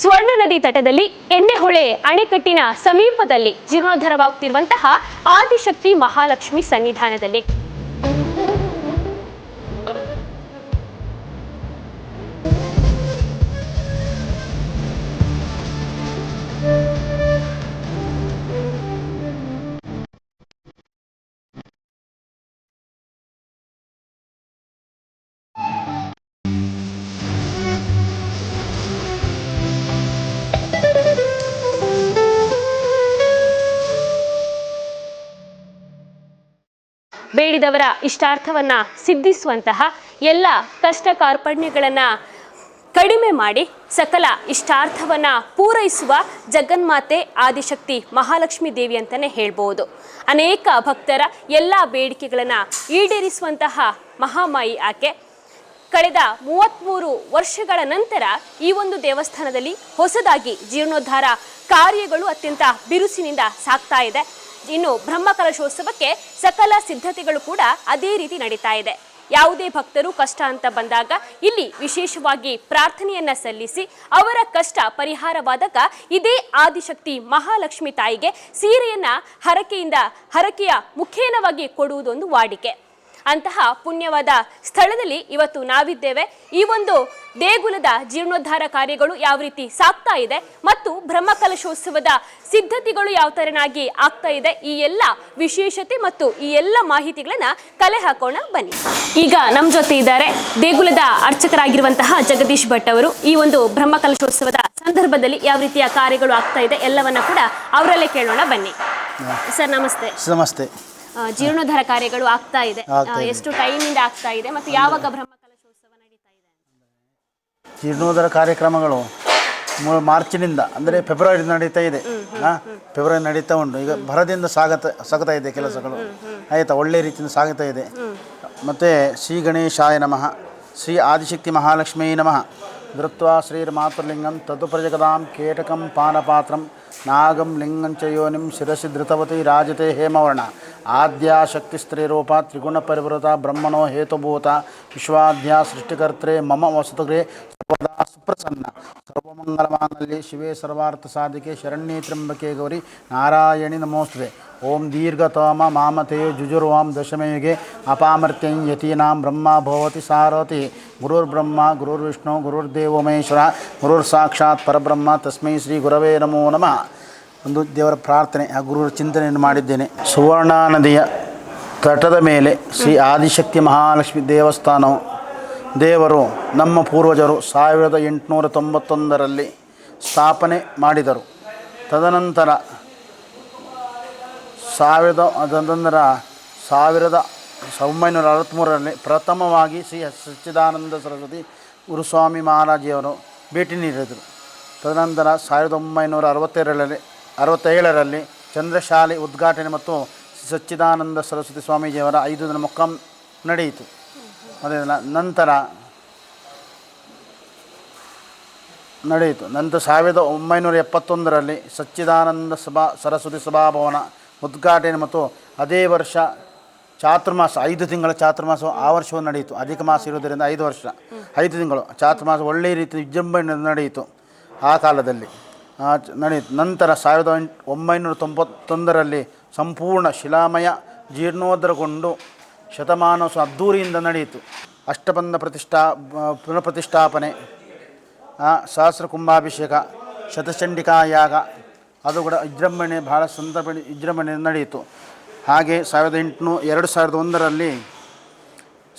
ಸ್ವರ್ಣ ನದಿ ತಟದಲ್ಲಿ ಎಣ್ಣೆಹೊಳೆ ಅಣೆಕಟ್ಟಿನ ಸಮೀಪದಲ್ಲಿ ಜೀರ್ಣೋದ್ಧಾರವಾಗುತ್ತಿರುವಂತಹ ಆದಿಶಕ್ತಿ ಮಹಾಲಕ್ಷ್ಮಿ ಸನ್ನಿಧಾನದಲ್ಲಿ. ಬೇಡಿದವರ ಇಷ್ಟಾರ್ಥವನ್ನ ಸಿದ್ಧಿಸುವಂತಹ ಎಲ್ಲ ಕಷ್ಟ ಕಾರ್ಪಣ್ಯಗಳನ್ನ ಕಡಿಮೆ ಮಾಡಿ ಸಕಲ ಇಷ್ಟಾರ್ಥವನ್ನ ಪೂರೈಸುವ ಜಗನ್ಮಾತೆ ಆದಿಶಕ್ತಿ ಮಹಾಲಕ್ಷ್ಮೀ ದೇವಿ ಅಂತಾನೆ ಹೇಳ್ಬೋದು. ಅನೇಕ ಭಕ್ತರ ಎಲ್ಲ ಬೇಡಿಕೆಗಳನ್ನ ಈಡೇರಿಸುವಂತಹ ಮಹಾಮಾಯಿ ಆಕೆ. ಕಳೆದ ಮೂವತ್ತ್ಮೂರು ವರ್ಷಗಳ ನಂತರ ಈ ಒಂದು ದೇವಸ್ಥಾನದಲ್ಲಿ ಹೊಸದಾಗಿ ಜೀರ್ಣೋದ್ಧಾರ ಕಾರ್ಯಗಳು ಅತ್ಯಂತ ಬಿರುಸಿನಿಂದ ಸಾಗ್ತಾ ಇದೆ. ಇನ್ನು ಬ್ರಹ್ಮಕಲಶೋತ್ಸವಕ್ಕೆ ಸಕಲ ಸಿದ್ಧತೆಗಳು ಕೂಡ ಅದೇ ರೀತಿ ನಡೀತಾ ಇದೆ. ಯಾವುದೇ ಭಕ್ತರು ಕಷ್ಟ ಅಂತ ಬಂದಾಗ ಇಲ್ಲಿ ವಿಶೇಷವಾಗಿ ಪ್ರಾರ್ಥನೆಯನ್ನ ಸಲ್ಲಿಸಿ ಅವರ ಕಷ್ಟ ಪರಿಹಾರವಾದಾಗ ಇದೇ ಆದಿಶಕ್ತಿ ಮಹಾಲಕ್ಷ್ಮಿ ತಾಯಿಗೆ ಸೀರೆಯನ್ನ ಹರಕೆಯಿಂದ ಹರಕೆಯ ಮುಖೇನವಾಗಿ ಕೊಡುವುದೊಂದು ವಾಡಿಕೆ. ಅಂತಹ ಪುಣ್ಯವಾದ ಸ್ಥಳದಲ್ಲಿ ಇವತ್ತು ನಾವಿದ್ದೇವೆ. ಈ ಒಂದು ದೇಗುಲದ ಜೀರ್ಣೋದ್ಧಾರ ಕಾರ್ಯಗಳು ಯಾವ ರೀತಿ ಸಾಗ್ತಾ ಇದೆ ಮತ್ತು ಬ್ರಹ್ಮಕಲಶೋತ್ಸವದ ಸಿದ್ಧತೆಗಳು ಯಾವ ತರನಾಗಿ ಆಗ್ತಾ ಇದೆ ಈ ಎಲ್ಲ ವಿಶೇಷತೆ ಮತ್ತು ಈ ಎಲ್ಲ ಮಾಹಿತಿಗಳನ್ನ ಕಲೆ ಹಾಕೋಣ ಬನ್ನಿ. ಈಗ ನಮ್ಮ ಜೊತೆ ಇದ್ದಾರೆ ದೇಗುಲದ ಅರ್ಚಕರಾಗಿರುವಂತಹ ಜಗದೀಶ್ ಭಟ್ ಅವರು. ಈ ಒಂದು ಬ್ರಹ್ಮಕಲಶೋತ್ಸವದ ಸಂದರ್ಭದಲ್ಲಿ ಯಾವ ರೀತಿಯ ಕಾರ್ಯಗಳು ಆಗ್ತಾ ಇದೆ ಎಲ್ಲವನ್ನ ಕೂಡ ಅವರಲ್ಲೇ ಕೇಳೋಣ ಬನ್ನಿ. ಸರ್ ನಮಸ್ತೆ. ನಮಸ್ತೆ. ಜೀರ್ಣೋದ್ಧಾರ ಕಾರ್ಯಗಳು ಆಗ್ತಾ ಇದೆ. ಎಷ್ಟು ಟೈಮಿಂದ ಆಗ್ತಾ ಇದೆ ಮತ್ತು ಯಾವಾಗ ಬ್ರಹ್ಮಕಲಶೋತ್ಸವ ನಡೀತಾ ಇದೆ ಜೀರ್ಣೋದ್ಧಾರ ಕಾರ್ಯಕ್ರಮಗಳು ಮಾರ್ಚ್ನಿಂದ ಅಂದರೆ ಫೆಬ್ರವರಿ ನಡೀತಾ ಇದೆ. ಹಾಂ? ಫೆಬ್ರವರಿ ನಡೀತಾ ಉಂಟು. ಈಗ ಭರದಿಂದ ಸಾಗತ ಸಾಗ್ತಾ ಇದೆ ಕೆಲಸಗಳು. ಆಯಿತಾ? ಒಳ್ಳೆ ರೀತಿಯಿಂದ ಸಾಗುತ್ತಾ ಇದೆ. ಮತ್ತು ಶ್ರೀ ಗಣೇಶಾಯ ನಮಃ. ಶ್ರೀ ಆದಿಶಕ್ತಿ ಮಹಾಲಕ್ಷ್ಮೀ ನಮಃ. ಧೃತ್ವಾ ಶ್ರೀರ್ಮಾತೃಲಿಂಗಂ ತದುಪ್ರಜಗದಾಂ ಕೇಟಕಂ ಪಾನಪಾತ್ರಂ. నాగం లింగం చయోనిం శిరసి ధృతవతి రాజతే హేమవర్ణ. ఆద్యా శక్తి స్త్రీరూప త్రిగుణ పరివృత బ్రహ్మణో హేతుభూత. విశ్వాధ్యా సృష్టికర్త్రే మమ వసతుగ్రే. ಸರ್ವದಾ ಸುಪ್ರಸನ್ನ. ಸರ್ವಮಂಗಲಮಾನಲ್ಲಿ ಶಿವೇ ಸರ್ವಾರ್ಥ ಸಾಧಿಕೆ ಶರಣ್ಯ ತ್ರಂಬಕೆ ಗೌರಿ ನಾರಾಯಣಿ ನಮೋಸ್ತುತೆ ಓಂ ದೀರ್ಘತೋಮ ಮಾಮತೆ ಜುಜುರ್ವಾಂ ದಶಮಯುಗೆ ಅಪಾಮರ್ತ್ಯಂ ಯತೀನಾಂ ಬ್ರಹ್ಮ ಭವತಿ ಸಾರೋತಿ ಗುರುರ್ಬ್ರಹ್ಮ, ಗುರುರ್ವಿಷ್ಣು, ಗುರುರ್ದೇವೋ ಮಹೇಶ್ವರ ಗುರುರ್ ಸಾಕ್ಷಾತ್ ಪರಬ್ರಹ್ಮ ತಸ್ಮೈ ಶ್ರೀ ಗುರವೇ ನಮೋ ನಮಃ. ಒಂದು ದೇವರ ಪ್ರಾರ್ಥನೆ ಆ ಗುರುರ ಚಿಂತನೆಯನ್ನು ಮಾಡಿದ್ದೇನೆ. ಸುವರ್ಣ ನದಿಯ ತಟದ ಮೇಲೆ ಶ್ರೀ ಆದಿಶಕ್ತಿ ಮಹಾಲಕ್ಷ್ಮಿ ದೇವಸ್ಥಾನವು ದೇವರು ನಮ್ಮ ಪೂರ್ವಜರು ಸಾವಿರದ ಎಂಟುನೂರ ತೊಂಬತ್ತೊಂದರಲ್ಲಿ ಸ್ಥಾಪನೆ ಮಾಡಿದರು. ತದನಂತರ ಸಾವಿರದ ತದನಂತರ ಸಾವಿರದ ಒಂಬೈನೂರ ಅರವತ್ತ್ಮೂರರಲ್ಲಿ ಪ್ರಥಮವಾಗಿ ಶ್ರೀ ಸಚ್ಚಿದಾನಂದ ಸರಸ್ವತಿ ಗುರುಸ್ವಾಮಿ ಮಹಾರಾಜಿಯವರು ಭೇಟಿ ನೀಡಿದರು. ತದನಂತರ ಸಾವಿರದ ಒಂಬೈನೂರ ಅರವತ್ತೆರಡರಲ್ಲಿ, ಅರವತ್ತೇಳರಲ್ಲಿ ಚಂದ್ರಶಾಲೆ ಉದ್ಘಾಟನೆ ಮತ್ತು ಸಚ್ಚಿದಾನಂದ ಸರಸ್ವತಿ ಸ್ವಾಮೀಜಿಯವರ ಐದು ದಿನ ಮೊಕ್ಕಂ ನಡೆಯಿತು. ಅದೇ ನಂತರ ನಡೆಯಿತು. ನಂತರ ಸಾವಿರದ ಒಂಬೈನೂರ ಎಪ್ಪತ್ತೊಂದರಲ್ಲಿ ಸಚ್ಚಿದಾನಂದ ಸಭಾ, ಸರಸ್ವತಿ ಸಭಾಭವನ ಉದ್ಘಾಟನೆ ಮತ್ತು ಅದೇ ವರ್ಷ ಚಾತುರ್ಮಾಸ, ಐದು ತಿಂಗಳ ಚಾತುರ್ಮಾಸ ಆ ವರ್ಷವೂ ನಡೆಯಿತು. ಅಧಿಕ ಮಾಸ ಇರುವುದರಿಂದ ಐದು ವರ್ಷ. ಐದು ತಿಂಗಳು. ಚಾತುರ್ಮಾಸ ಒಳ್ಳೆಯ ರೀತಿ ವಿಜೃಂಭಣೆ ನಡೆಯಿತು ಆ ಕಾಲದಲ್ಲಿ. ನಡೆಯಿತು. ನಂತರ ಸಾವಿರದ ಒಂಬೈನೂರ ತೊಂಬತ್ತೊಂದರಲ್ಲಿ ಸಂಪೂರ್ಣ ಶಿಲಾಮಯ ಜೀರ್ಣೋದ್ಧರಗೊಂಡು ಶತಮಾನೋತ್ಸವ ಅದ್ಧೂರಿಯಿಂದ ನಡೆಯಿತು. ಅಷ್ಟಬಂಧ ಪ್ರತಿಷ್ಠಾ ಪುನಃಪ್ರತಿಷ್ಠಾಪನೆ ಸಹಸ್ರ ಕುಂಭಾಭಿಷೇಕ, ಶತಚಂಡಿಕಾ ಯಾಗ, ಅದು ಕೂಡ ವಿಜೃಂಭಣೆ ಭಾಳ ಸಂದರ್ಭ ವಿಜೃಂಭಣೆ ನಡೆಯಿತು. ಹಾಗೆ ಸಾವಿರದ ಎಂಟುನೂ ಎರಡು ಸಾವಿರದ ಒಂದರಲ್ಲಿ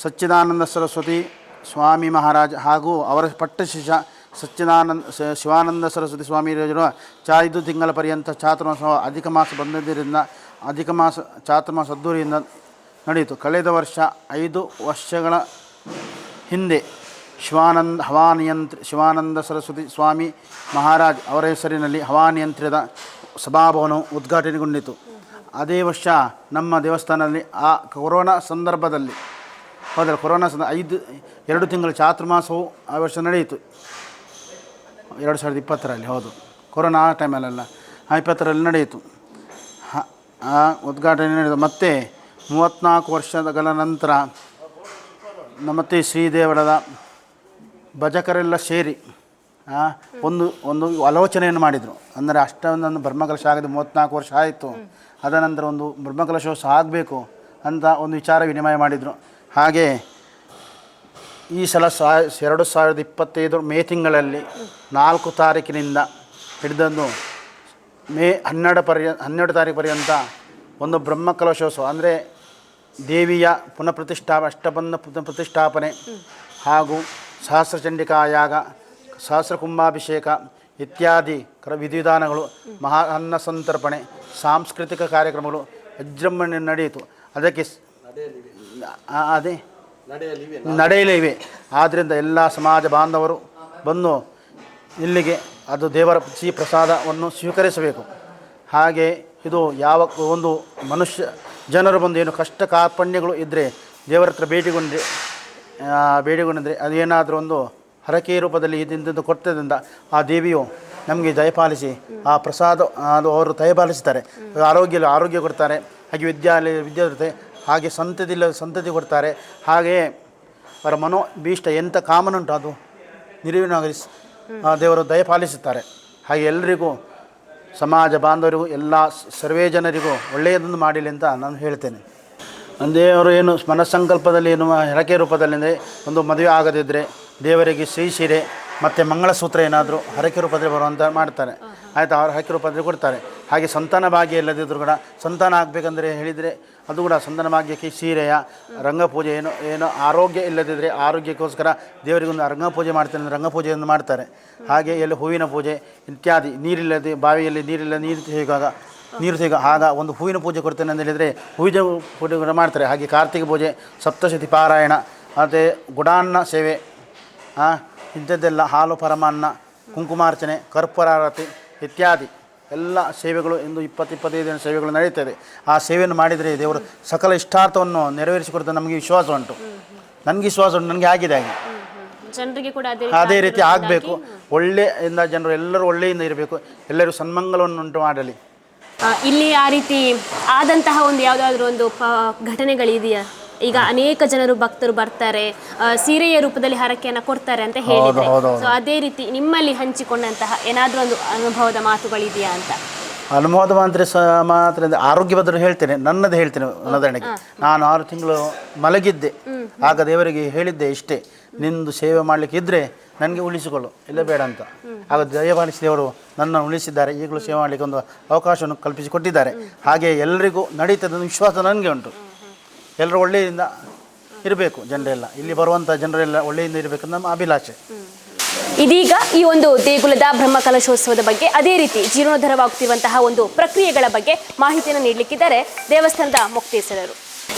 ಸಚ್ಚಿದಾನಂದ ಸರಸ್ವತಿ ಸ್ವಾಮಿ ಮಹಾರಾಜ ಹಾಗೂ ಅವರ ಪಟ್ಟ ಶಿಷ್ಯ ಸಚ್ಚಿದಾನಂದ ಶಿವಾನಂದ ಸರಸ್ವತಿ ಸ್ವಾಮಿ ಚಾ ತಿಂಗಳ ಪರ್ಯಂತ ಚಾತುರ್ಮಾಸ ಅಧಿಕ ಮಾಸ ಬಂದಿದ್ದರಿಂದ, ಅಧಿಕ ಮಾಸ, ಚಾತುರ್ಮಾಸ ಅದ್ದೂರಿಯಿಂದ ನಡೆಯಿತು. ಕಳೆದ ವರ್ಷ ಐದು ವರ್ಷಗಳ ಹಿಂದೆ ಶಿವಾನಂದ, ಹವಾನಿಯಂತ್ರ, ಶಿವಾನಂದ ಸರಸ್ವತಿ ಸ್ವಾಮಿ ಮಹಾರಾಜ್ ಅವರ ಹೆಸರಿನಲ್ಲಿ ಹವಾನಿಯಂತ್ರದ ಸಭಾಭವನವು ಉದ್ಘಾಟನೆಗೊಂಡಿತು. ಅದೇ ವರ್ಷ ನಮ್ಮ ದೇವಸ್ಥಾನದಲ್ಲಿ ಆ ಕೊರೋನಾ ಸಂದರ್ಭದಲ್ಲಿ, ಹೌದಲ್ಲ, ಕೊರೋನಾ ಸಂದ, ಐದು, ಎರಡು ತಿಂಗಳ ಚಾತುರ್ಮಾಸವು ಆ ವರ್ಷ ನಡೆಯಿತು. ಎರಡು ಸಾವಿರದ ಇಪ್ಪತ್ತರಲ್ಲಿ, ಹೌದು. ಕೊರೋನಾ ಆ ಟೈಮಲ್ಲೆಲ್ಲ ಆ ಇಪ್ಪತ್ತರಲ್ಲಿ ನಡೆಯಿತು. ಆ ಉದ್ಘಾಟನೆ ನಡೆಯಿತು ಮತ್ತೆ ಮೂವತ್ತ್ನಾಲ್ಕು ವರ್ಷಗಳ ನಂತರ ನಮ್ಮತ್ತೆ ಶ್ರೀದೇವಳದ ಭಜಕರೆಲ್ಲ ಸೇರಿ ಒಂದು ಒಂದು ಆಲೋಚನೆಯನ್ನು ಮಾಡಿದರು. ಅಂದರೆ ಅಷ್ಟೊಂದೊಂದು ಬ್ರಹ್ಮಕಲಶ ಆಗದೆ ಮೂವತ್ತ್ನಾಲ್ಕು ವರ್ಷ ಆಯಿತು. ಅದ ನಂತರ ಒಂದು ಬ್ರಹ್ಮಕಲಶೋತ್ಸವ ಆಗಬೇಕು ಅಂತ ಒಂದು ವಿಚಾರ ವಿನಿಮಯ ಮಾಡಿದರು. ಹಾಗೆ ಈ ಸಲ ಸಾ, ಎರಡು ಸಾವಿರದ ಇಪ್ಪತ್ತೈದು ಮೇ ತಿಂಗಳಲ್ಲಿ ನಾಲ್ಕು ತಾರೀಕಿನಿಂದ ಹಿಡಿದಂದು ಮೇ ಹನ್ನೆರಡು ಪರ್ಯ, ಹನ್ನೆರಡು ತಾರೀಕು ಪರ್ಯಂತ ಒಂದು ಬ್ರಹ್ಮಕಲಶೋತ್ಸವ ಅಂದರೆ ದೇವಿಯ ಪುನಃ ಪ್ರತಿಷ್ಠಾ ಅಷ್ಟಬಂಧ ಪುನಃ ಪ್ರತಿಷ್ಠಾಪನೆ ಹಾಗೂ ಸಹಸ್ರಚಂಡಿಕಾ ಯಾಗ, ಸಹಸ್ರ ಕುಂಭಾಭಿಷೇಕ ಇತ್ಯಾದಿ ಕ್ರ ವಿಧಿವಿಧಾನಗಳು ಮಹಾ ಅನ್ನ ಸಂತರ್ಪಣೆ, ಸಾಂಸ್ಕೃತಿಕ ಕಾರ್ಯಕ್ರಮಗಳು ವಿಜೃಂಭಣೆ ನಡೆಯಿತು. ಅದಕ್ಕೆ ಅದೇ ನಡೆಯಲಿವೆ. ಆದ್ದರಿಂದ ಎಲ್ಲ ಸಮಾಜ ಬಾಂಧವರು ಬಂದು ಇಲ್ಲಿಗೆ ಅದು ದೇವರ ಸಿಹಿ ಪ್ರಸಾದವನ್ನು ಸ್ವೀಕರಿಸಬೇಕು. ಹಾಗೆ ಇದು ಯಾವ ಒಂದು ಮನುಷ್ಯ ಜನರು ಬಂದು ಏನು ಕಷ್ಟ ಕಾರ್ಪಣ್ಯಗಳು ಇದ್ದರೆ ದೇವರ ಹತ್ರ ಭೇಟಿಗೊಂಡ್ರೆ ಬೇಡಿಕೊಂಡ್ರೆ ಅದೇನಾದರೂ ಒಂದು ಹರಕೆ ರೂಪದಲ್ಲಿ ಇದ್ದಿದ್ದು ಕೊಡ್ತದಿಂದ ಆ ದೇವಿಯು ನಮಗೆ ದಯಪಾಲಿಸಿ ಆ ಪ್ರಸಾದ ಅದು ಅವರು ದಯಪಾಲಿಸ್ತಾರೆ ಆರೋಗ್ಯ ಆರೋಗ್ಯ ಕೊಡ್ತಾರೆ. ಹಾಗೆ ವಿದ್ಯಾಲಯ, ವಿದ್ಯಾರ್ಥಿ, ಹಾಗೆ ಸಂತತಿಲ್ಲ, ಸಂತತಿ ಕೊಡ್ತಾರೆ. ಹಾಗೆಯೇ ಅವರ ಮನೋ ಭೀಷ್ಟ ಎಂಥ ಕಾಮನುಂಟು ಅದು? ನಿರ್ವಿನಾಗರಿಸಿ ದೇವರು ದಯಪಾಲಿಸುತ್ತಾರೆ ಹಾಗೆ ಎಲ್ಲರಿಗೂ ಸಮಾಜ ಬಾಂಧವರಿಗೂ ಎಲ್ಲ ಸರ್ವೇ ಜನರಿಗೂ ಒಳ್ಳೆಯದನ್ನು ಮಾಡಲಿ ಅಂತ ನಾನು ಹೇಳ್ತೇನೆ. ದೇವರು ಏನು ಮನಸ್ಸಂಕಲ್ಪದಲ್ಲಿ ಏನು ಹರಕೆ ರೂಪದಲ್ಲಿ ಒಂದು ಮದುವೆ ಆಗದಿದ್ದರೆ ದೇವರಿಗೆ ಸಿಹಿ ಸೀರೆ ಮತ್ತು ಮಂಗಳಸೂತ್ರ ಏನಾದರೂ ಹರಕೆ ರೂಪದಲ್ಲಿ ಬರುವಂಥ ಮಾಡ್ತಾರೆ. ಆಯಿತಾ? ಅವ್ರು ಹರಕೆ ರೂಪದಲ್ಲಿ ಕೊಡ್ತಾರೆ. ಹಾಗೆ ಸಂತಾನ ಭಾಗ್ಯ ಇಲ್ಲದಿದ್ದರೂ ಕೂಡ ಸಂತಾನ ಆಗಬೇಕಂದ್ರೆ ಹೇಳಿದರೆ ಅದು ಕೂಡ ಸಂತಾನ ಭಾಗ್ಯಕ್ಕೆ ಸೀರೆಯ ರಂಗಪೂಜೆ ಏನು ಏನು ಆರೋಗ್ಯ ಇಲ್ಲದಿದ್ದರೆ ಆರೋಗ್ಯಕ್ಕೋಸ್ಕರ ದೇವರಿಗೊಂದು ರಂಗಪೂಜೆ ಮಾಡ್ತಾರೆ ಅಂದರೆ ರಂಗಪೂಜೆಯನ್ನು ಮಾಡ್ತಾರೆ. ಹಾಗೆ ಎಲ್ಲಿ ಹೂವಿನ ಪೂಜೆ ಇತ್ಯಾದಿ ನೀರಿಲ್ಲದೆ ಬಾವಿಯಲ್ಲಿ ನೀರಿಲ್ಲ ನೀರು ಸಿಗುವಾಗ ನೀರು ಸಿಗ ಆಗ ಒಂದು ಹೂವಿನ ಪೂಜೆ ಕೊಡ್ತೇನೆ ಅಂತ ಹೇಳಿದರೆ ಹೂವಿನ ಪೂಜೆ ಕೂಡ ಮಾಡ್ತಾರೆ. ಹಾಗೆ ಕಾರ್ತಿಕ ಪೂಜೆ ಸಪ್ತಶತಿ ಪಾರಾಯಣ ಮತ್ತು ಗುಡಾನ್ನ ಸೇವೆ ಆ, ಇಂಥದ್ದೆಲ್ಲ ಹಾಲು ಪರಮಾನ್ನ ಕುಂಕುಮಾರ್ಚನೆ ಕರ್ಪೂರಾರತಿ ಇತ್ಯಾದಿ ಎಲ್ಲ ಸೇವೆಗಳು ಇಂದು ಇಪ್ಪತ್ತು ಇಪ್ಪತ್ತೈದು ದಿನ ಸೇವೆಗಳು ನಡೆಯುತ್ತದೆ. ಆ ಸೇವೆಯನ್ನು ಮಾಡಿದರೆ ದೇವರು ಸಕಲ ಇಷ್ಟಾರ್ಥವನ್ನು ನೆರವೇರಿಸಿಕೊಡ್ತದೆ ನಮಗೆ ವಿಶ್ವಾಸ ಉಂಟು. ನನಗೆ ವಿಶ್ವಾಸ ಉಂಟು ನನಗೆ ಆಗಿದೆ ಹಾಗೆ. ಜನರಿಗೆ ಕೂಡ ಅದೇ ಅದೇ ರೀತಿ ಆಗಬೇಕು. ಒಳ್ಳೆಯಿಂದ ಜನರು ಎಲ್ಲರೂ ಒಳ್ಳೆಯಿಂದ ಇರಬೇಕು. ಎಲ್ಲರೂ ಸನ್ಮಂಗಲವನ್ನು ಉಂಟು ಮಾಡಲಿ. ಇಲ್ಲಿ ಆ ರೀತಿ ಆದಂತಹ ಒಂದು ಯಾವುದಾದ್ರೂ ಒಂದು ಘಟನೆಗಳಿದೆಯಾ? ಈಗ ಅನೇಕ ಜನರು ಭಕ್ತರು ಬರ್ತಾರೆ ಸೀರೆಯ ರೂಪದಲ್ಲಿ ಹರಕೆಯನ್ನ ಕೊಡ್ತಾರೆ ಅಂತ ಹೇಳಿದ್ರೆ. ಸೊ ಅದೇ ರೀತಿ ನಿಮ್ಮಲ್ಲಿ ಹಂಚಿಕೊಂಡಂತಹ ಏನಾದರೂ ಒಂದು ಅನುಭವದ ಮಾತುಗಳಿದೆಯಾ ಅಂತ? ಅನುಮೋದ ಮಾತ್ರ ಮಾತ್ರ ಆರೋಗ್ಯ ಬದಲು ಹೇಳ್ತೇನೆ ನನ್ನದು ಹೇಳ್ತೇನೆ ಉದಾಹರಣೆಗೆ. ನಾನು ಆರು ತಿಂಗಳು ಮಲಗಿದ್ದೆ. ಆಗ ದೇವರಿಗೆ ಹೇಳಿದ್ದೆ ಇಷ್ಟೇ ನಿಂದು ಸೇವೆ ಮಾಡಲಿಕ್ಕೆ ಇದ್ದರೆ ನನಗೆ ಉಳಿಸಿಕೊಳ್ಳು ಇಲ್ಲ ಬೇಡ ಅಂತ. ಆಗ ದಯಪಾಲಿಸಿ ದೇವರು ನನ್ನನ್ನು ಉಳಿಸಿದ್ದಾರೆ ಈಗಲೂ ಸೇವೆ ಮಾಡಲಿಕ್ಕೆ ಒಂದು ಅವಕಾಶವನ್ನು ಕಲ್ಪಿಸಿಕೊಟ್ಟಿದ್ದಾರೆ. ಹಾಗೆ ಎಲ್ಲರಿಗೂ ನಡೀತದ ವಿಶ್ವಾಸ ನನಗೆ ಉಂಟು. ಎಲ್ಲರೂ ಒಳ್ಳೆಯಿಂದ ಇರಬೇಕು ಜನರೆಲ್ಲ. ಇಲ್ಲಿ ಬರುವಂಥ ಜನರೆಲ್ಲ ಒಳ್ಳೆಯಿಂದ ಇರಬೇಕು ನಮ್ಮ ಅಭಿಲಾಷೆ. ಇದೀಗ ಈ ಒಂದು ದೇಗುಲದ ಬ್ರಹ್ಮಕಲಶೋತ್ಸವದ ಬಗ್ಗೆ ಅದೇ ರೀತಿ ಜೀರ್ಣೋದ್ಧಾರವಾಗುತ್ತಿರುವಂತಹ ಒಂದು ಪ್ರಕ್ರಿಯೆಗಳ ಬಗ್ಗೆ ಮಾಹಿತಿಯನ್ನು ನೀಡಲಿಕ್ಕಿದ್ದಾರೆ ದೇವಸ್ಥಾನದ ಮುಕ್ತೇಶ್ವರರು.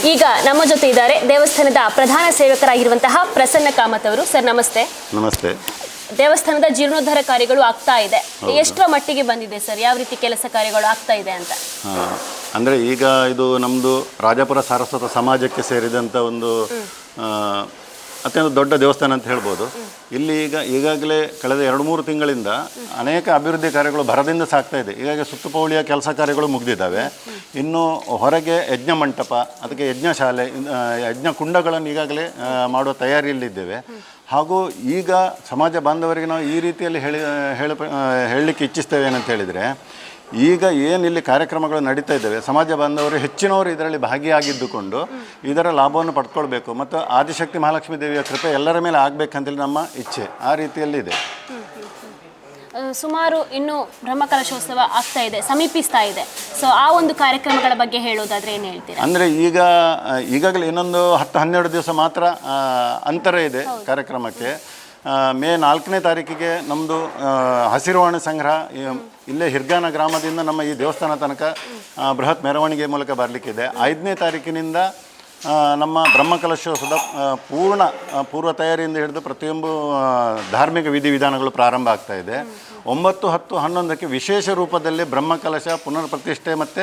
ಈಗ ನಮ್ಮ ಜೊತೆ ಇದ್ದಾರೆ ದೇವಸ್ಥಾನದ ಪ್ರಧಾನ ಸೇವಕರಾಗಿರುವಂತಹ ಪ್ರಸನ್ನ ಕಾಮತ್ ಅವರು. ಸರ್ ನಮಸ್ತೆ. ನಮಸ್ತೆ. ದೇವಸ್ಥಾನದ ಜೀರ್ಣೋದ್ಧಾರ ಕಾರ್ಯಗಳು ಆಗ್ತಾ ಇದೆ. ಎಷ್ಟರ ಮಟ್ಟಿಗೆ ಬಂದಿದೆ ಸರ್? ಯಾವ ರೀತಿ ಕೆಲಸ ಕಾರ್ಯಗಳು ಆಗ್ತಾ ಇದೆ ಅಂತ? ಅಂದರೆ ಈಗ ಇದು ನಮ್ಮದು ರಾಜಾಪುರ ಸಾರಸ್ವತ ಸಮಾಜಕ್ಕೆ ಸೇರಿದಂಥ ಒಂದು ಆ, ಅತ್ಯಂತ ದೊಡ್ಡ ದೇವಸ್ಥಾನ ಅಂತ ಹೇಳ್ಬೋದು. ಇಲ್ಲಿ ಈಗ ಈಗಾಗಲೇ ಕಳೆದ ಎರಡು ಮೂರು ತಿಂಗಳಿಂದ ಅನೇಕ ಅಭಿವೃದ್ಧಿ ಕಾರ್ಯಗಳು ಭರದಿಂದ ಸಾಗ್ತಾ ಇದೆ. ಈಗಾಗಲೇ ಸುತ್ತುಪೌಳಿಯ ಕೆಲಸ ಕಾರ್ಯಗಳು ಮುಗಿದಿದ್ದಾವೆ. ಇನ್ನು ಹೊರಗೆ ಯಜ್ಞ ಮಂಟಪ, ಅದಕ್ಕೆ ಯಜ್ಞ ಶಾಲೆ ಯಜ್ಞ ಕುಂಡಗಳನ್ನು ಈಗಾಗಲೇ ಮಾಡುವ ತಯಾರಿಯಲ್ಲಿದ್ದೇವೆ ಹಾಗೂ ಈಗ ಸಮಾಜ ಬಾಂಧವರಿಗೆ ನಾವು ಈ ರೀತಿಯಲ್ಲಿ ಹೇಳಿ ಹೇಳ ಹೇಳಲಿಕ್ಕೆ ಇಚ್ಛಿಸ್ತೇವೆ ಏನಂತ ಹೇಳಿದರೆ ಈಗ ಏನು ಇಲ್ಲಿ ಕಾರ್ಯಕ್ರಮಗಳು ನಡೀತಾ ಇದ್ದಾವೆ ಸಮಾಜ ಬಾಂಧವರು ಹೆಚ್ಚಿನವರು ಇದರಲ್ಲಿ ಭಾಗಿಯಾಗಿದ್ದುಕೊಂಡು ಇದರ ಲಾಭವನ್ನು ಪಡ್ಕೊಳ್ಬೇಕು. ಮತ್ತು ಆದಿಶಕ್ತಿ ಮಹಾಲಕ್ಷ್ಮೀ ದೇವಿಯ ಕೃಪೆ ಎಲ್ಲರ ಮೇಲೆ ಆಗಬೇಕಂತೇಳಿ ನಮ್ಮ ಇಚ್ಛೆ. ಆ ರೀತಿಯಲ್ಲಿದೆ ಸುಮಾರು ಇನ್ನು ಬ್ರಹ್ಮಕಲಶೋತ್ಸವ ಆಗ್ತಾ ಇದೆ ಸಮೀಪಿಸ್ತಾ ಇದೆ. ಸೊ ಆ ಒಂದು ಕಾರ್ಯಕ್ರಮಗಳ ಬಗ್ಗೆ ಹೇಳೋದಾದ್ರೆ ಏನು ಹೇಳ್ತೀರಾ? ಅಂದರೆ ಈಗ ಈಗಾಗಲೇ ಇನ್ನೊಂದು ಹತ್ತು ಹನ್ನೆರಡು ದಿವಸ ಮಾತ್ರ ಅಂತರ ಇದೆ ಕಾರ್ಯಕ್ರಮಕ್ಕೆ. ಮೇ ನಾಲ್ಕನೇ ತಾರೀಕಿಗೆ ನಮ್ಮದು ಹಸಿರುವಾಣ ಸಂಗ್ರಹ ಇಲ್ಲೇ ಹಿರ್ಗಾನ ಗ್ರಾಮದಿಂದ ನಮ್ಮ ಈ ದೇವಸ್ಥಾನ ತನಕ ಬೃಹತ್ ಮೆರವಣಿಗೆ ಮೂಲಕ ಬರಲಿಕ್ಕಿದೆ. ಐದನೇ ತಾರೀಕಿನಿಂದ ನಮ್ಮ ಬ್ರಹ್ಮಕಲಶೋತ್ಸವದ ಪೂರ್ಣ ಪೂರ್ವ ತಯಾರಿಯಿಂದ ಹಿಡಿದು ಪ್ರತಿಯೊಂದು ಧಾರ್ಮಿಕ ವಿಧಿವಿಧಾನಗಳು ಪ್ರಾರಂಭ ಆಗ್ತಾ ಇದೆ. ಒಂಬತ್ತು ಹತ್ತು ಹನ್ನೊಂದಕ್ಕೆ ವಿಶೇಷ ರೂಪದಲ್ಲಿ ಬ್ರಹ್ಮಕಲಶ ಪುನರ್ ಪ್ರತಿಷ್ಠೆ ಮತ್ತು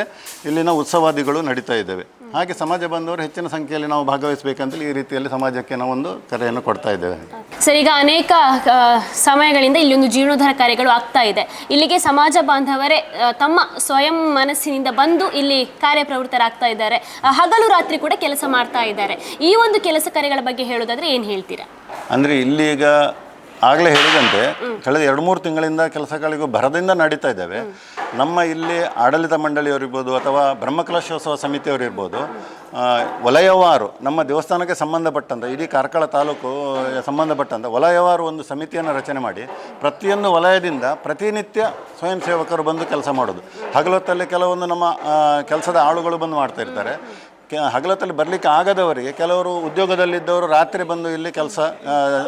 ಇಲ್ಲಿನ ಉತ್ಸವಾದಿಗಳು ನಡೀತಾ ಇದ್ದಾವೆ. ಹಾಗೆ ಸಮಾಜ ಬಂದವರು ಹೆಚ್ಚಿನ ಸಂಖ್ಯೆಯಲ್ಲಿ ನಾವು ಭಾಗವಹಿಸಬೇಕಂತೇಳಿ ಈ ರೀತಿಯಲ್ಲಿ ಸಮಾಜಕ್ಕೆ ನಾವು ಒಂದು ಕರೆಯನ್ನು ಕೊಡ್ತಾ ಇದ್ದೇವೆ. ಸರ್ ಈಗ ಅನೇಕ ಸಮಯಗಳಿಂದ ಇಲ್ಲಿ ಒಂದು ಜೀರ್ಣೋದ್ಧಾರ ಕಾರ್ಯಗಳು ಆಗ್ತಾ ಇದೆ. ಇಲ್ಲಿಗೆ ಸಮಾಜ ಬಾಂಧವರೇ ತಮ್ಮ ಸ್ವಯಂ ಮನಸ್ಸಿನಿಂದ ಬಂದು ಇಲ್ಲಿ ಕಾರ್ಯಪ್ರವೃತ್ತರಾಗ್ತಾ ಇದ್ದಾರೆ. ಹಗಲು ರಾತ್ರಿ ಕೂಡ ಕೆಲಸ ಮಾಡ್ತಾ ಇದ್ದಾರೆ. ಈ ಒಂದು ಕೆಲಸ ಕಾರ್ಯಗಳ ಬಗ್ಗೆ ಹೇಳೋದಾದ್ರೆ ಏನು ಹೇಳ್ತೀರಾ? ಅಂದರೆ ಇಲ್ಲಿ ಈಗ ಆಗಲೇ ಹೇಳಿದಂತೆ ಕಳೆದ ಎರಡು ಮೂರು ತಿಂಗಳಿಂದ ಕೆಲಸಗಳಿಗೂ ಭರದಿಂದ ನಡೀತಾ ಇದ್ದಾವೆ. ನಮ್ಮ ಇಲ್ಲಿ ಆಡಳಿತ ಮಂಡಳಿಯವರಿರ್ಬೋದು ಅಥವಾ ಬ್ರಹ್ಮಕಲಶೋತ್ಸವ ಸಮಿತಿಯವರಿರ್ಬೋದು ವಲಯವಾರು ನಮ್ಮ ದೇವಸ್ಥಾನಕ್ಕೆ ಸಂಬಂಧಪಟ್ಟಂಥ ಇಡೀ ಕಾರ್ಕಳ ತಾಲೂಕು ಸಂಬಂಧಪಟ್ಟಂಥ ವಲಯವಾರು ಒಂದು ಸಮಿತಿಯನ್ನು ರಚನೆ ಮಾಡಿ ಪ್ರತಿಯೊಂದು ವಲಯದಿಂದ ಪ್ರತಿನಿತ್ಯ ಸ್ವಯಂ ಸೇವಕರು ಬಂದು ಕೆಲಸ ಮಾಡೋದು. ಹಗಲೊತ್ತಲ್ಲಿ ಕೆಲವೊಂದು ನಮ್ಮ ಕೆಲಸದ ಆಳುಗಳು ಬಂದು ಮಾಡ್ತಾ ಇರ್ತಾರೆ. ಹಗಲೊತ್ತಲ್ಲಿ ಬರಲಿಕ್ಕೆ ಆಗದವರಿಗೆ, ಕೆಲವರು ಉದ್ಯೋಗದಲ್ಲಿದ್ದವರು ರಾತ್ರಿ ಬಂದು ಇಲ್ಲಿ ಕೆಲಸ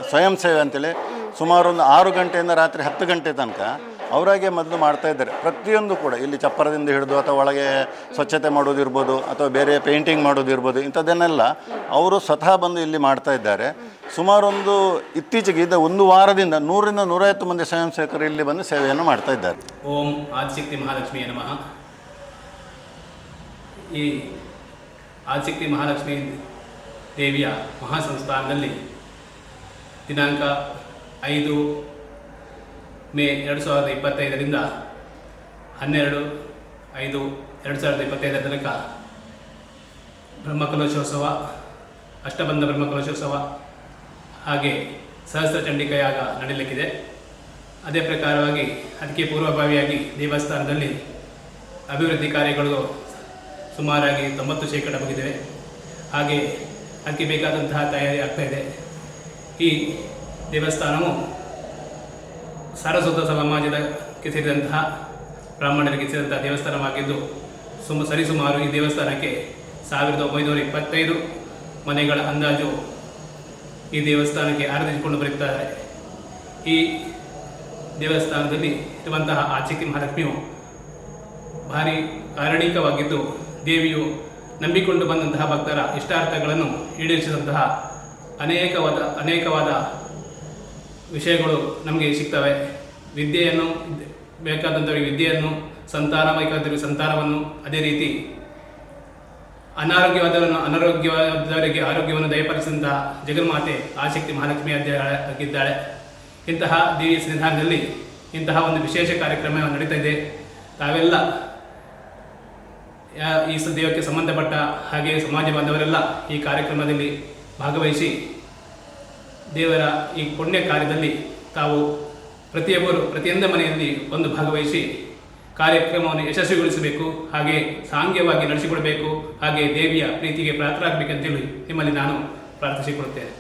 ಸ್ವಯಂ ಸೇವೆ ಅಂತೇಳಿ ಸುಮಾರು ಒಂದು ಆರು ಗಂಟೆಯಿಂದ ರಾತ್ರಿ ಹತ್ತು ಗಂಟೆ ತನಕ ಅವರಾಗೆ ಮೊದಲು ಮಾಡ್ತಾ ಇದ್ದಾರೆ. ಪ್ರತಿಯೊಂದು ಕೂಡ ಇಲ್ಲಿ ಚಪ್ಪರದಿಂದ ಹಿಡಿದು ಅಥವಾ ಒಳಗೆ ಸ್ವಚ್ಛತೆ ಮಾಡೋದಿರ್ಬೋದು ಅಥವಾ ಬೇರೆ ಪೇಂಟಿಂಗ್ ಮಾಡೋದಿರ್ಬೋದು ಇಂಥದ್ದನ್ನೆಲ್ಲ ಅವರು ಸ್ವತಃ ಬಂದು ಇಲ್ಲಿ ಮಾಡ್ತಾ ಇದ್ದಾರೆ. ಸುಮಾರೊಂದು ಇತ್ತೀಚೆಗೆ ಇದ್ದ ಒಂದು ವಾರದಿಂದ ನೂರಿಂದ ನೂರೈವತ್ತು ಮಂದಿ ಸ್ವಯಂ ಸೇವಕರು ಇಲ್ಲಿ ಬಂದು ಸೇವೆಯನ್ನು ಮಾಡ್ತಾ ಇದ್ದಾರೆ. ಓಂ ಆದಿಶಕ್ತಿ ಮಹಾಲಕ್ಷ್ಮಿಯ ನಮಃ. ಈ ಆದಿಶಕ್ತಿ ಮಹಾಲಕ್ಷ್ಮಿ ದೇವಿಯ ಮಹಾಸಂಸ್ಥಾನದಲ್ಲಿ ದಿನಾಂಕ ಐದು ಮೇ ಎರಡು ಸಾವಿರದ ಇಪ್ಪತ್ತೈದರಿಂದ ಹನ್ನೆರಡು ಐದು ಎರಡು ಸಾವಿರದ ಇಪ್ಪತ್ತೈದರ ತನಕ ಬ್ರಹ್ಮಕಲೋಶೋತ್ಸವ ಅಷ್ಟಬಂಧ ಬ್ರಹ್ಮಕಲೋಶೋತ್ಸವ ಹಾಗೆ ಸಹಸ್ರ ಚಂಡಿಕಾಯಾಗ ನಡೀಲಿಕ್ಕಿದೆ. ಅದೇ ಪ್ರಕಾರವಾಗಿ ಅದಕ್ಕೆ ಪೂರ್ವಭಾವಿಯಾಗಿ ದೇವಸ್ಥಾನದಲ್ಲಿ ಅಭಿವೃದ್ಧಿ ಕಾರ್ಯಗಳು ಸುಮಾರಾಗಿ ತೊಂಬತ್ತು ಶೇಕಡ ಮುಗಿದಿವೆ. ಹಾಗೆ ಅದಕ್ಕೆ ಬೇಕಾದಂತಹ ತಯಾರಿ ಆಗ್ತಾ ಇದೆ. ಈ ದೇವಸ್ಥಾನವು ಸಾರಸ್ವತ ಸಮಾಜದಕ್ಕೆ ಸೇರಿದಂತಹ ಬ್ರಾಹ್ಮಣರಿಗೆ ಸೇರಿದಂತಹ ದೇವಸ್ಥಾನವಾಗಿದ್ದು, ಸುಮ, ಸರಿಸುಮಾರು ಈ ದೇವಸ್ಥಾನಕ್ಕೆ ಸಾವಿರದ ಒಂಬೈನೂರ ಇಪ್ಪತ್ತೈದು ಮನೆಗಳ ಅಂದಾಜು ಈ ದೇವಸ್ಥಾನಕ್ಕೆ ಆರಾಧಿಸಿಕೊಂಡು ಬರುತ್ತಾರೆ. ಈ ದೇವಸ್ಥಾನದಲ್ಲಿ ಇರುವಂತಹ ಆಚಿಕೆ ಮಹಾಲಕ್ಷ್ಮಿಯು ಭಾರಿ ಕಾರಣಿಕವಾಗಿದ್ದು ದೇವಿಯು ನಂಬಿಕೊಂಡು ಬಂದಂತಹ ಭಕ್ತರ ಇಷ್ಟಾರ್ಥಗಳನ್ನು ಈಡೇರಿಸಿದಂತಹ ಅನೇಕವಾದ ಅನೇಕವಾದ ವಿಷಯಗಳು ನಮಗೆ ಸಿಗ್ತವೆ. ವಿದ್ಯೆಯನ್ನು ಬೇಕಾದಂಥವರಿಗೆ ವಿದ್ಯೆಯನ್ನು ಸಂತಾನ ಬೇಕಾದವರಿಗೆ ಸಂತಾನವನ್ನು, ಅದೇ ರೀತಿ ಅನಾರೋಗ್ಯವಾದವರನ್ನು, ಅನಾರೋಗ್ಯವಾದವರಿಗೆ ಆರೋಗ್ಯವನ್ನು ದಯಪಡಿಸಿದಂತಹ ಜಗನ್ಮಾತೆ ಆಸಕ್ತಿ ಮಹಾಲಕ್ಷ್ಮಿ ಆಗಿದ್ದಾಳೆ. ಇಂತಹ ದೇವಿಯ ಸನ್ನಿಧಾನದಲ್ಲಿ ಇಂತಹ ಒಂದು ವಿಶೇಷ ಕಾರ್ಯಕ್ರಮ ನಡೀತಾ ಇದೆ. ತಾವೆಲ್ಲ ಈ ಸದ್ಯಕ್ಕೆ ಸಂಬಂಧಪಟ್ಟ ಹಾಗೆ ಸಮಾಜ ಬಾಂಧವರೆಲ್ಲ ಈ ಕಾರ್ಯಕ್ರಮದಲ್ಲಿ ಭಾಗವಹಿಸಿ ದೇವರ ಈ ಪುಣ್ಯ ಕಾರ್ಯದಲ್ಲಿ ತಾವು ಪ್ರತಿಯೊಬ್ಬರು, ಪ್ರತಿಯೊಂದು ಮನೆಯಲ್ಲಿ ಒಂದು ಭಾಗವಹಿಸಿ ಕಾರ್ಯಕ್ರಮವನ್ನು ಯಶಸ್ವಿಗೊಳಿಸಬೇಕು, ಹಾಗೆ ಸಾಂಗ್ಯವಾಗಿ ನಡೆಸಿಕೊಡಬೇಕು, ಹಾಗೆ ದೇವಿಯ ಪ್ರೀತಿಗೆ ಪಾತ್ರರಾಗಬೇಕಂತೇಳಿ ನಿಮ್ಮಲ್ಲಿ ನಾನು ಪ್ರಾರ್ಥಿಸಿಕೊಳ್ಳುತ್ತೇನೆ.